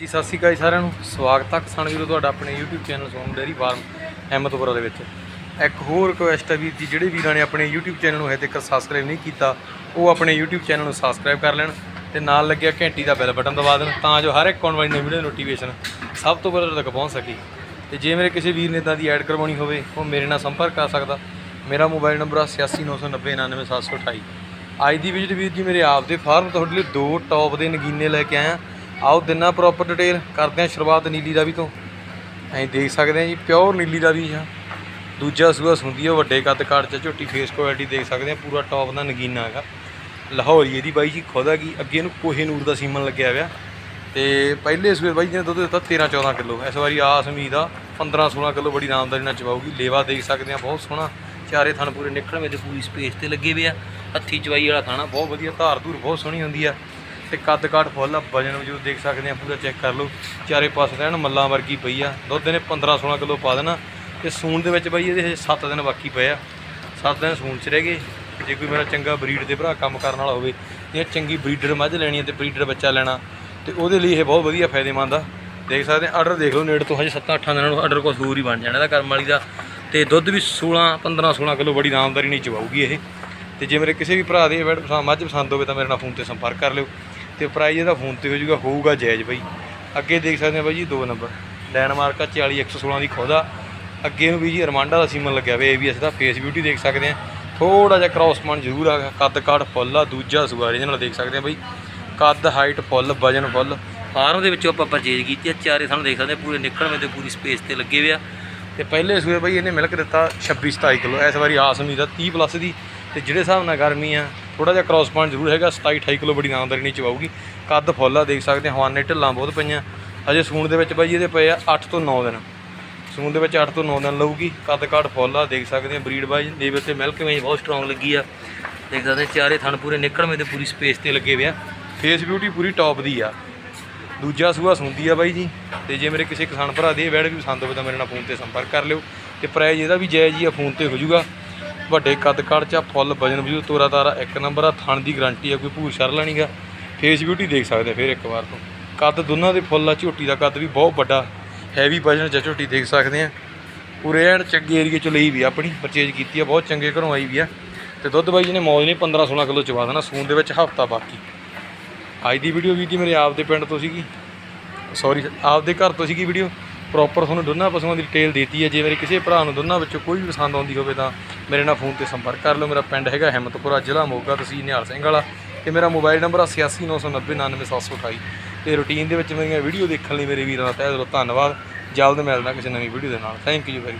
ਜੀ, ਸਤਿ ਸ਼੍ਰੀ ਅਕਾਲ ਜੀ ਸਾਰਿਆਂ ਨੂੰ। ਸਵਾਗਤ ਹੈ ਕਿਸਾਨ ਵੀਰੋ ਤੁਹਾਡਾ ਆਪਣੇ YouTube channel Sonu dairy farm Ahmadpura ਦੇ ਵਿੱਚ। ਇੱਕ ਹੋਰ ਰਿਕੁਐਸਟ ਹੈ ਵੀਰ ਜੀ, ਜਿਹੜੇ ਵੀਰਾਂ ਨੇ ਆਪਣੇ YouTube ਚੈਨਲ ਨੂੰ ਹਜੇ ਤੱਕ ਸਬਸਕ੍ਰਾਈਬ ਨਹੀਂ ਕੀਤਾ, ਉਹ ਆਪਣੇ YouTube ਚੈਨਲ ਨੂੰ ਸਬਸਕ੍ਰਾਈਬ ਕਰ ਲੈਣ ਤੇ ਨਾਲ ਲੱਗਿਆ ਘੰਟੀ ਦਾ ਬੈਲ ਬਟਨ ਦਬਾ ਦੇਣ, ਤਾਂ ਜੋ ਹਰ ਇੱਕ ਆਉਣ ਵਾਲੀ ਨਵੀਂ ਵੀਡੀਓ ਨੋਟੀਫਿਕੇਸ਼ਨ ਸਭ ਤੋਂ ਪਹਿਲਾਂ ਤੱਕ ਪਹੁੰਚ ਸਕੇ। ਤੇ ਜੇ ਮੇਰੇ ਕਿਸੇ ਵੀਰ ਨੇ ਇਦਾਂ ਦੀ ਐਡ ਕਰਵਾਉਣੀ ਹੋਵੇ, ਉਹ ਮੇਰੇ ਨਾਲ ਸੰਪਰਕ ਕਰ ਸਕਦਾ। ਮੇਰਾ ਮੋਬਾਈਲ ਨੰਬਰ ਆ 8699099728 ਅੱਜ ਦੀ ਵੀਡੀਓ ਵੀਰ ਜੀ, ਮੇਰੇ ਆਪ ਦੇ ਫਾਰਮ ਤੁਹਾਡੇ ਲਈ ਦੋ ਟੌਪ ਦੇ ਨਗੀਨੇ ਲੈ ਕੇ ਆਇਆ। ਆਓ ਦਿਨਾਂ ਪ੍ਰੋਪਰ ਡਿਟੇਲ ਕਰਦੇ ਹਾਂ ਸ਼ੁਰੂਆਤ ਨੀਲੀ ਦਾ ਵੀ ਤੋਂ। ਐਂ ਦੇਖ ਸਕਦੇ ਆ ਜੀ ਪਿਓਰ ਨੀਲੀ ਦਾ ਵੀ ਆ। ਦੂਜਾ ਸੂਆ ਸੁੰਦੀ ਆ, ਵੱਡੇ ਕੱਦ ਕਾਠ ਚ ਝੋਟੀ ਫੇਸ ਕੁਆਲਿਟੀ ਦੇਖ ਸਕਦੇ ਆ ਪੂਰਾ ਟੌਪ ਦਾ ਨਗੀਨਾ ਹੈਗਾ। ਲਾਹੌਰੀ ਇਹਦੀ ਬਾਈ ਜੀ ਖੁਦ ਹੈਗੀ, ਅੱਗੇ ਇਹਨੂੰ ਕੋਹੇ ਨੂਰ ਦਾ ਸੀਮਨ ਲੱਗਿਆ ਹੋਇਆ। ਤੇ ਪਹਿਲੇ ਸੂਏ ਬਾਈ ਜੀ ਨੇ ਦੁੱਧ ਦਿੱਤਾ 13 14 ਕਿਲੋ। ਇਸ ਵਾਰੀ ਆਸ ਉਮੀਦ ਆ 15 16 ਕਿਲੋ ਬੜੀ ਆਰਾਮਦਾਰੀ ਨਾਲ ਚਵਾਊਗੀ ਲੇਵਾ ਦੇਖ ਸਕਦੇ ਆ ਬਹੁਤ ਸੋਹਣਾ, ਚਾਰੇ ਥਣ ਪੂਰੇ ਨਿਕਲਵੇਂ ਤੇ ਪੂਰੀ ਸਪੇਸ ਤੇ ਲੱਗੇ ਹੋਏ ਆ। ਹੱਥੀ ਚਵਾਈ ਵਾਲਾ ਥਾਣਾ, ਬਹੁਤ ਵਧੀਆ ਧਾਰ ਧੂਰ ਬਹੁਤ ਸੋਹਣੀ ਹੁੰਦੀ ਆ। ਤੇ ਕੱਦ ਕਾਠ ਫੁੱਲ ਆ, ਵਜਨ ਵਜੂਦ ਦੇਖ ਸਕਦੇ ਆ, ਪੂਰਾ ਚੈੱਕ ਕਰ ਲਓ। ਚਾਰੇ ਪਾਸੇ ਐਨ ਮੱਲਾਂ ਵਰਗੀ ਪਈ ਆ। ਦੁੱਧ ਇਹਨੇ 15 16 ਕਿਲੋ ਪਾ ਦੇਣਾ। ਤੇ ਸੂਣ ਦੇ ਵਿੱਚ ਬਾਈ ਇਹਦੇ 7 ਦਿਨ ਬਾਕੀ ਪਏ ਆ। 7 ਦਿਨ ਸੂਣ ਚ ਰਹਿ ਗਏ। ਜੇ ਕੋਈ ਮੇਰਾ ਚੰਗਾ ਬਰੀਡ ਦੇ ਭਰਾ ਕੰਮ ਕਰਨ ਵਾਲਾ ਹੋਵੇ, ਜਾਂ ਚੰਗੀ ਬਰੀਡਰ ਮੱਝ ਲੈਣੀ ਹੈ ਤੇ ਬਰੀਡਰ ਬੱਚਾ ਲੈਣਾ, ਤੇ ਉਹਦੇ ਲਈ ਇਹ ਬਹੁਤ ਵਧੀਆ ਫਾਇਦੇਮੰਦ ਆ। ਦੇਖ ਸਕਦੇ ਆ ਆਰਡਰ ਦੇਖ ਲਓ, ਨੇੜੇ ਤੋਂ ਹਜੇ 7-8 ਦਿਨਾਂ ਨੂੰ ਆਰਡਰ ਕੁਛ ਹੋਰ ਹੀ ਬਣ ਜਾਣਾ ਇਹਦਾ ਕਰਮ ਵਾਲੀ ਦਾ। ਤੇ ਦੁੱਧ ਵੀ 16 15 16 ਕਿਲੋ ਬੜੀ ਆਰਾਮਦਾਰੀ ਨਹੀਂ ਚਵਾਊਗੀ ਇਹ। ਤੇ ਜੇ ਮੇਰੇ ਕਿਸੇ ਵੀ ਭਰਾ ਦੇ ਵੈਡ ਪਸੰਦ ਮੱਝ ਪਸੰਦ ਹੋਵੇ ਤਾਂ ਮੇਰੇ ਨਾਲ ਫੋਨ ਤੇ ਸੰਪਰਕ ਕਰ ਲਿਓ। ਤੇ ਪ੍ਰਾਈਜ਼ ਇਹਦਾ ਫੋਨ ਤੇ ਹੋ ਜਾਊਗਾ, ਹੋਊਗਾ ਜਾਇਜ਼ ਬਾਈ। ਅੱਗੇ ਦੇਖ ਸਕਦੇ ਆ ਬਾਈ ਜੀ, ਦੋ ਨੰਬਰ। ਲੈਂਡਮਾਰਕ ਆ 40 116 ਦੀ ਖੁਦਾ। ਅੱਗੇ ਨੂੰ ਵੀ ਜੀ ਰਮਾਂਡਾ ਦਾ ਸੀਮਨ ਲੱਗਿਆ ਹੋਇਆ ਏਬੀਐਸ ਦਾ। ਫੇਸ ਬਿਊਟੀ ਦੇਖ ਸਕਦੇ ਆ ਥੋੜਾ ਜਿਹਾ ਕ੍ਰਾਸਮਨ ਜ਼ਰੂਰ ਆ। ਕੱਦ ਕਾਠ ਫੁੱਲ ਆ, ਦੂਜਾ ਸੁਆਰੀ ਨਾਲ ਦੇਖ ਸਕਦੇ ਆ ਬਾਈ। ਕੱਦ ਹਾਈਟ ਫੁੱਲ ਵਜਨ ਫੁੱਲ ਫਾਰਮ ਦੇ ਵਿੱਚੋਂ ਆਪਾਂ ਪਰਚੇਜ ਕੀਤੀ ਆ। ਚਾਰੇ ਸਾਨੂੰ ਦੇਖ ਸਕਦੇ ਆ ਪੂਰੇ ਨਿਕਲਵੇਂ ਤੇ ਪੂਰੀ ਸਪੇਸ ਤੇ ਲੱਗੇ ਹੋਏ ਆ। ਤੇ ਪਹਿਲੇ ਸੂਏ ਬਾਈ ਇਹਨੇ ਮਿਲਕ ਦਿੱਤਾ 26 27 ਕਿਲੋ। ਇਸ ਵਾਰੀ ਆਸ ਉਮੀਦ ਆ 30 ਪਲੱਸ ਦੀ। ਤੇ ਜਿਹੜੇ ਹਿਸਾਬ ਨਾਲ ਗਰਮੀ ਆ ਥੋੜਾ ਜਿਹਾ ਕ੍ਰਾਸ ਪੁਆਇੰਟ ਜ਼ਰੂਰ ਹੈਗਾ 27 28 ਕਿਲੋ ਬੜੀ ਆਮਦਨੀ ਨਹੀਂ ਚਵਾਊਗੀ ਕੱਦ ਫੁੱਲ ਆ, ਦੇਖ ਸਕਦੇ ਆ ਹਵਾਨੇ ਢਿੱਲਾਂ ਬਹੁਤ ਪਈਆਂ। ਅਜੇ ਸੂਣ ਦੇ ਵਿੱਚ ਬਾਈ, ਇਹਦੇ ਪਏ ਆ 8 ਤੋਂ 9 ਦਿਨ। ਸੂਣ ਦੇ ਵਿੱਚ 8 ਤੋਂ 9 ਦਿਨ ਲਊਗੀ, ਕੱਦ ਕਾਠ ਫੁੱਲ ਆ, ਦੇਖ ਸਕਦੇ ਆ ਬਰੀਡ ਬਾਈ ਲੇਵਲ ਤੇ ਮਿਲਕ ਵੇਜ ਬਹੁਤ ਸਟਰੋਂਗ ਲੱਗੀ ਆ। ਦੇਖ ਸਕਦੇ ਚਾਰੇ ਥਣ ਪੂਰੇ ਨਿਕਲਵੇਂ ਤੇ ਪੂਰੀ ਸਪੇਸ ਤੇ ਲੱਗੇ ਹੋਏ ਆ। ਫੇਸ ਬਿਊਟੀ ਪੂਰੀ ਟੌਪ ਦੀ ਆ। ਦੂਜਾ ਸੂਆ ਸੁੰਦੀ ਆ ਬਾਈ ਜੀ, ਤੇ ਜੇ ਮੇਰੇ ਕਿਸੇ ਕਿਸਾਨ ਭਰਾ ਦੇ ਵੈੜ ਵੀ ਪਸੰਦ ਹੋਵੇ ਤਾਂ ਮੇਰੇ ਨਾਲ ਫੋਨ ਤੇ ਸੰਪਰਕ ਕਰ ਲਿਓ। ਤੇ ਪ੍ਰਾਈਜ਼ ਇਹਦਾ ਵੀ ਜਾਇਜ਼ ਹੀ ਆ ਫੋਨ ਤੇ ਹੋ ਜਾਊਗਾ। ਵੱਡੇ ਕੱਦ ਕਾਠ ਚ ਆ, ਫੁੱਲ ਵਜਨ ਵਜੂ ਤੋਰਾ ਤਾਰਾ ਇੱਕ ਨੰਬਰ ਆ ਥਣ ਦੀ ਗਾਰੰਟੀ ਆ ਕੋਈ ਭੂਰ ਸ਼ਰ ਲੈਣੀਗਾ ਫੇਸ ਬਿਊਟੀ ਦੇਖ ਸਕਦੇ ਫਿਰ ਇੱਕ ਵਾਰ ਤੋਂ। ਕੱਦ ਦੋਨਾਂ ਦੇ ਫੁੱਲ ਆ ਝੋਟੀ ਦਾ ਕੱਦ ਵੀ ਬਹੁਤ ਵੱਡਾ। ਹੈਵੀ ਵਜਨ ਚ ਝੋਟੀ ਦੇਖ ਸਕਦੇ ਆ। ਪੂਰੇ ਐਨ ਚੰਗੇ ਏਰੀਏ ਚ ਲਈ ਵੀ ਆ ਆਪਣੀ ਪਰਚੇਜ ਕੀਤੀ ਆ ਬਹੁਤ ਚੰਗੇ ਘਰੋਂ ਆਈ ਵੀ ਆ। ਤੇ ਦੁੱਧ ਬਾਈ ਜੀ ਨੇ ਮੌਜ ਨੇ 15 16 ਕਿਲੋ ਚਵਾ ਦੇਣਾ ਸੂਨ ਦੇ ਵਿੱਚ ਹਫਤਾ ਬਾਕੀ। ਅੱਜ ਦੀ ਵੀਡੀਓ ਵੀ ਜੀ ਮੇਰੇ ਆਪ ਦੇ ਪਿੰਡ ਤੋਂ ਸੀਗੀ? ਸੌਰੀ ਆਪਦੇ ਘਰ ਤੋਂ ਸੀਗੀ ਵੀਡੀਓ ਪ੍ਰੋਪਰ ਤੁਹਾਨੂੰ ਦੋਨਾਂ ਪਸ਼ੂਆਂ ਦੀ ਡਿਟੇਲ ਦਿੱਤੀ ਹੈ। ਜੇ ਮੇਰੇ ਕਿਸੇ ਭਰਾ ਨੂੰ ਦੋਨਾਂ ਵਿੱਚੋਂ ਕੋਈ ਵੀ ਪਸੰਦ ਆਉਂਦੀ ਹੋਵੇ ਤਾਂ ਮੇਰੇ ਨਾਲ ਫੋਨ ਤੇ ਸੰਪਰਕ ਕਰ ਲਓ। ਮੇਰਾ ਪਿੰਡ ਹੈਗਾ ਹਿੰਮਤਪੁਰਾ, ਜ਼ਿਲ੍ਹਾ ਮੋਗਾ, ਤਹਿਸੀਲ ਨਿਹਾਲ ਸਿੰਘ ਵਾਲਾ ਤੇ ਮੇਰਾ ਮੋਬਾਈਲ ਨੰਬਰ ਆ 8699099728 ਤੇ ਰੂਟੀਨ ਦੇ ਵਿੱਚ ਮੇਰੀਆਂ ਵੀਡੀਓ ਦੇਖਣ ਲਈ ਮੇਰੇ ਵੀਰਾਂ ਦਾ ਤਹਿ ਦਿਲੋਂ ਧੰਨਵਾਦ। ਜਲਦ ਮਿਲਦਾ ਕਿਸੇ ਨਵੀਂ ਵੀਡੀਓ ਦੇ ਨਾਲ। Thank you very